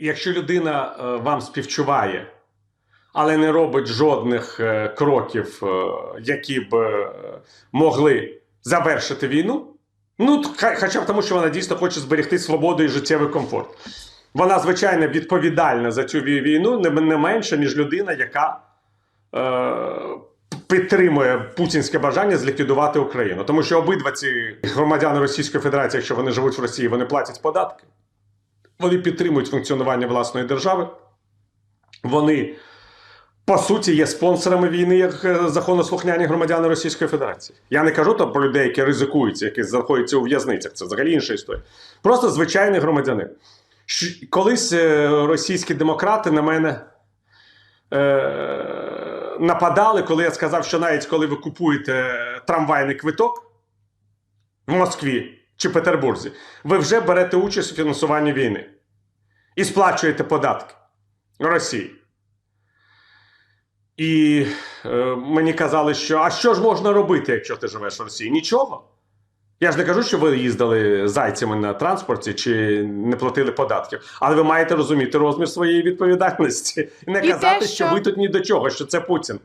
якщо людина е, вам співчуває, але не робить жодних е, кроків, е, які б могли завершити війну, ну, хоча б тому, що вона дійсно хоче зберегти свободу і життєвий комфорт. Вона, звичайно, відповідальна за цю війну не менше, ніж людина, яка е, підтримує путінське бажання зліквідувати Україну. Тому що обидва ці громадяни Російської Федерації, якщо вони живуть в Росії, вони платять податки, вони підтримують функціонування власної держави. Вони, по суті, є спонсорами війни як е, законослухняні громадяни Російської Федерації. Я не кажу там про людей, які ризикують, які знаходяться у в'язницях. Це взагалі інша історія. Просто звичайний громадянин. Колись е, російські демократи на мене е, нападали, коли я сказав, що навіть коли ви купуєте трамвайний квиток в Москві чи Петербурзі, ви вже берете участь у фінансуванні війни і сплачуєте податки Росії. І е, мені казали, що а що ж можна робити, якщо ти живеш в Росії? Нічого. Я ж не кажу, що ви їздили зайцями на транспорті чи не платили податків, але ви маєте розуміти розмір своєї відповідальності і не І казати, те, що що- ви тут ні до чого, що це Путін.